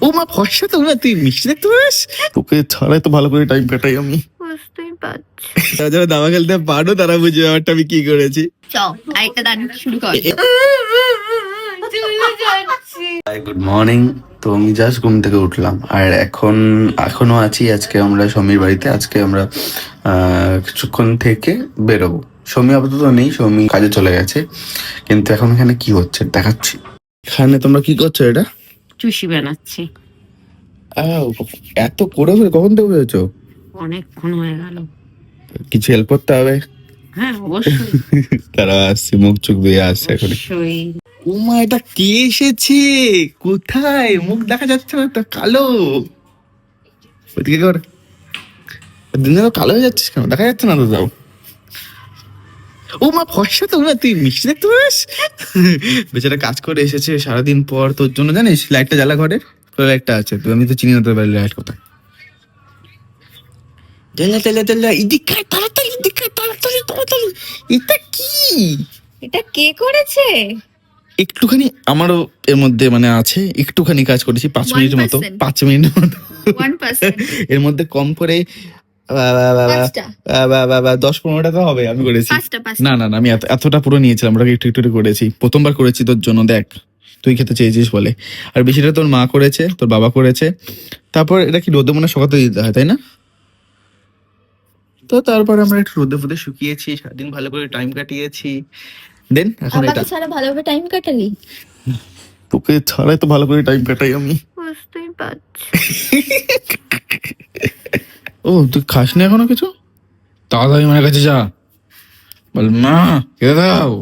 ও মা ফর্সা তো মা তুই মিষ্টি দেখতে পাস? তোকে ছাড়াই তো ভালো করে টাইম কাটাই আমি। বুঝতেই পারছি। যারা যারা দাবা খেলতে পারো তারা বুঝবে ব্যাপারটা আমি কি করেছি। চ আরেকটা দান শুরু কর। গুড মর্নিং তো আমি জাস্ট ঘুম থেকে উঠলাম। আর এখন এখনও আছি আজকে আমরা সমীর বাড়িতে আজকে আমরা আহ, কিছুক্ষণ থেকে বেরোবো। সমী আপাতত নেই সমী কাজে চলে গেছে। কিন্তু এখন এখানে কি হচ্ছে দেখাচ্ছি। এখানে তোমরা কি করছ এটা? চুষি বানাচ্ছি। এত করে ফেলে কখন থেকে হয়েছো? অনেকক্ষণ হয়ে গেল। কিছু হেল্প করতে হবে? হ্যাঁ অবশ্যই। তারা আসছে মুখ চোখ দিয়ে আসছে এখন। উমা এটা কে এসেছে? কোথায়? মুখ দেখা যাচ্ছে না তো কালো। ওইদিকে কর। দিনে কালো হয়ে যাচ্ছিস কেন? দেখা যাচ্ছে না তো তাও। ও মা ফর্সা তো তুই মিষ্টি দেখতে পাস? বেচারা কাজ করে এসেছে সারাদিন পর। তোর জন্য জানিস লাইটটা জ্বালা ঘরে লাইটটা আছে তো আমি তো চিনি না তোর বাড়ির লাইট কোথায়। জ্বালা জ্বালা জ্বালা এদিকে তাড়াতাড়ি এদিকে তাড়াতাড়ি তাড়াতাড়ি। এটা কি? এটা কে করেছে? একটুখানি আমারও এর মধ্যে মানে আছে একটুখানি কাজ করেছি পাঁচ 1% মিনিটের মতো পাঁচ মিনিটের মতো। এর মধ্যে কম করে দশ পনেরোটা তো হবে আমি করেছি। না না না আমি এত- এতটা পুরো নিয়েছিলাম ওটাকে একটু একটু করে করেছি। প্রথমবার করেছি তোর জন্য দেখ তুই খেতে চেয়েছিস বলে। আর বেশিটা তোর মা করেছে তোর বাবা করেছে। তারপর এটা কি রোদে মনে শকাতে দিতে হয় তাই না? তো তারপর আমরা একটু রোদে ফোদে শুকিয়েছি সারাদিন ভালো করে টাইম কাটিয়েছি। দেন এখন এটা। ছাড়া ভালোভাবে টাইম কাটালি? তোকে ছাড়াই তো ভালো করে টাইম কাটাই আমি। বুঝতেই পারছি। ও তুই খাস না এখনও কিছু? তাড়াতাড়ি মায়ের কাছে যা। বল মা খেতে দাও।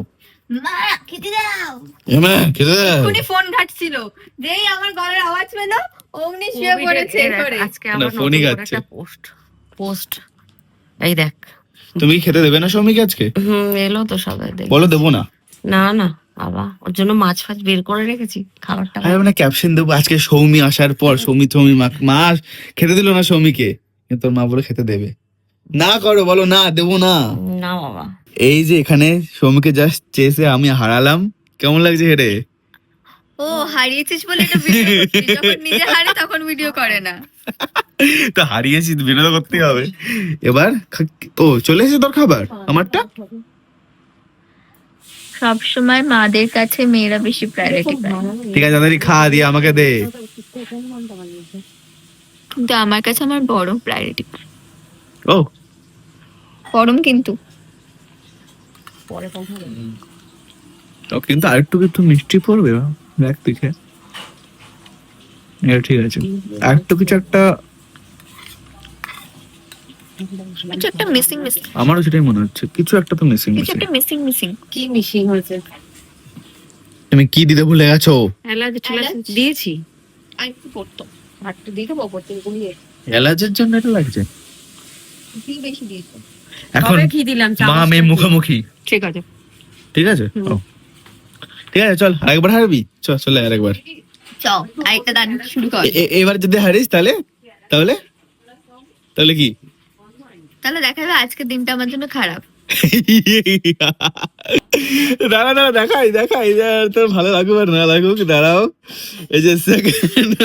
মা খেতে দাও। এ মা খেতে দাও। উনি ফোন ঘাটছিল। যেই আমার গলার আওয়াজ পেল অমনি শুয়ে পড়েছে করে আজকে না, আবার ফোনই ঘাটছে। Post post. এই দেখ। তুমি খেতে দেবে না সৌমিকে আজকে? হুম এলো তো সবাই দেখ। বলো দেবো না। না না বাবা ওর জন্য মাছ ফাছ বের করে রেখেছি খাবারটা আমি মানে ক্যাপশন দেবো আজকে সৌমি আসার পর সৌমি সৌমি মা মা খেতে দিল না সৌমিকে? কিন্তু তোর মা বলে খেতে দেবে। না করো বলো না দেবো না। না বাবা। এই যে এখানে সৌমিকে জাস্ট চেয়েছে আমি হারালাম। কেমন লাগছে হেরে ও হারিয়েছিস বলে এটা ভিডিও করছিস। যখন নিজে হারে তখন ভিডিও করে না। তো হারিয়েছি বিনোদ করতেই হবে। এবার খা- ও চলে এসেছে তোর খাবার? আমারটা? সব সময় মাদের কাছে মেয়েরা বেশি প্রায়োরিটি পায়। ঠিক আছে তাড়াতাড়ি খা দিয়ে আমাকে দে। কিন্তু আমার কাছে আমার বড় প্রায়োরিটি ও। গরম কিন্তু। পরে তো কিন্তু আরেকটু একটু মিষ্টি পড়বে দেখ তুই খেয়ে এটা ঠিক আছে। আরেকটু কিছু একটা কিছু একটা মিসিং মিসিং আমারও সেটাই মনে হচ্ছে। কিছু একটা তো মিসিং কিছু একটা মিসিং মিসিং কি মিশিং হয়েছে? তুমি কি দিতে ভুলে গেছো? এলাচ? দিয়েছি। আর একটু পড়তো। ভাতটা দিয়ে দেবো ওপর থেকে গুলিয়ে এলাচের জন্য এটা লাগছে? ঘি বেশি দিয়েছ। এখন কি দিলাম? মা কি? মুখোমুখি। ঠিক আছে। ঠিক আছে? ঠিক আছে চল আরেকবার হারবি? চল চলে আরেকবার। চ আরেকটা দান শুরু কর। এবার যদি হারিস তাহলে? তাহলে? তাহলে কি? তাহলে দেখা যাবে আজকের দিনটা আমার জন্য খারাপ। দাঁড়া দাঁড়া, দেখাই দেখাই। তোর ভালো লাগুক আর না লাগুক, দাঁড়াও। এই যে সেকেন্ড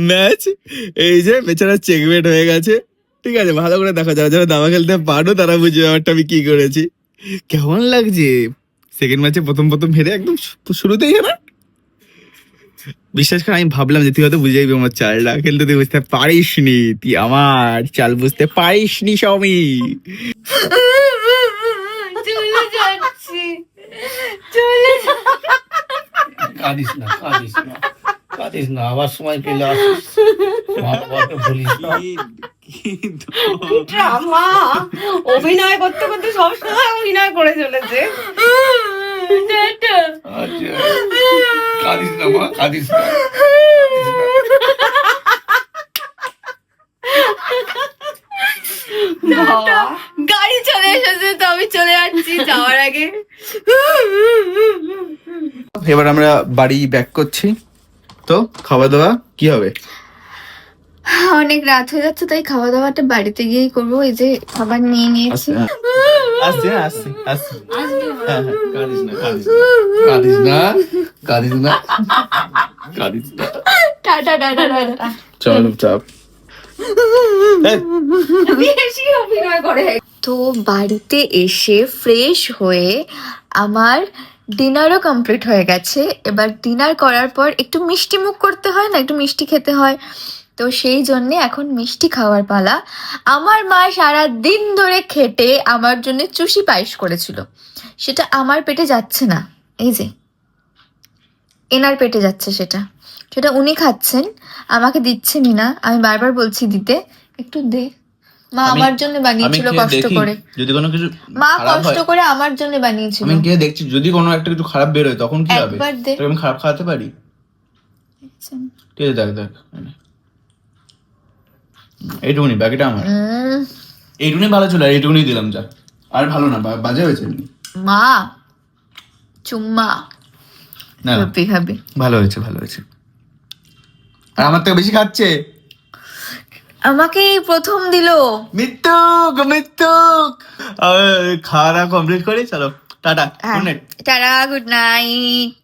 ম্যাচ এই যে বেচারা চেকমেট হয়ে গেছে। ঠিক আছে, ভালো করে দেখো, যারা যারা দাবা খেলতে পারো, তারা বুঝবে ব্যাপারটা আমি কি করেছি। কেমন লাগছে? সেকেন্ড ম্যাচে প্রথম প্রথম হেরে একদম শুরুতেই হেরে। বিশ্বাস করে আমি ভাবলাম যে তুই হয়তো বুঝে যাবি আমার চালটা কিন্তু তুই বুঝতে পারিস নি তুই আমার চাল বুঝতে পারিস নি সবই। চলে যাচ্ছি চলে কাঁদিস না কাঁদিস না কাঁদিস না আবার সময় পেলে আসিস। মা বাবাকে বলিস না। অভিনয় করতে করতে সবসময় অভিনয় করে চলেছে। আচ্ছা। কাঁদিস না মা কাঁদিস না। বাবা গাড়ি চলে এসেছে তো আমি চলে যাচ্ছি যাওয়ার আগে। এবার আমরা বাড়ি ব্যাক করছি। তো খাওয়া দাওয়া কি হবে? অনেক রাত হয়ে যাচ্ছে তাই খাওয়া দাওয়াটা বাড়িতে গিয়েই করব এই যে খাবার নিয়ে নিয়েছি। আচ্ছা, আসছি হ্যাঁ আসছি আসছি হ্যাঁ হ্যাঁ কাঁদিস না কাঁদিস না কাঁদিস না কাঁদিস না টাটা টাটা টাটা চল চাপ তো বাড়িতে এসে ফ্রেশ হয়ে আমার ডিনারও কমপ্লিট হয়ে গেছে। এবার ডিনার করার পর একটু মিষ্টি মুখ করতে হয় না? একটু মিষ্টি খেতে হয়। তো সেই জন্যে এখন মিষ্টি খাওয়ার পালা। আমার মা সারা দিন ধরে খেটে আমার জন্য চুষি পায়েস করেছিল। সেটা আমার পেটে যাচ্ছে না। এই যে এনার পেটে যাচ্ছে সেটা। সেটা উনি খাচ্ছেন আমাকে দিচ্ছেনই না। আমি বারবার বলছি দিতে একটু দে। মা আমার জন্য বানিয়েছিল কষ্ট করে। যদি কোনো কিছু মা কষ্ট করে আমার জন্য বানিয়েছিল। আমি গিয়ে দেখছি যদি কোনো একটা কিছু খারাপ বেরোয় তখন কি হবে? একবার দে। আমি খারাপ খাওয়াতে পারি? ঠিক আছে দেখ দেখ এইটুকুনি বাকিটা আমার। এইটুকুনি ভালো ছিল আর এইটুকুনি দিলাম যা। আর ভালো না বাজে হয়েছে মা চুম্মা। না ভালো হয়েছে ভালো হয়েছে। আর আমার থেকে বেশি খাচ্ছে? আমাকে প্রথম দিল। মৃত্যুক মৃত্যুক খাওয়া দাওয়া কমপ্লিট করি চলো। টাটা হ্যাঁ। Tata good night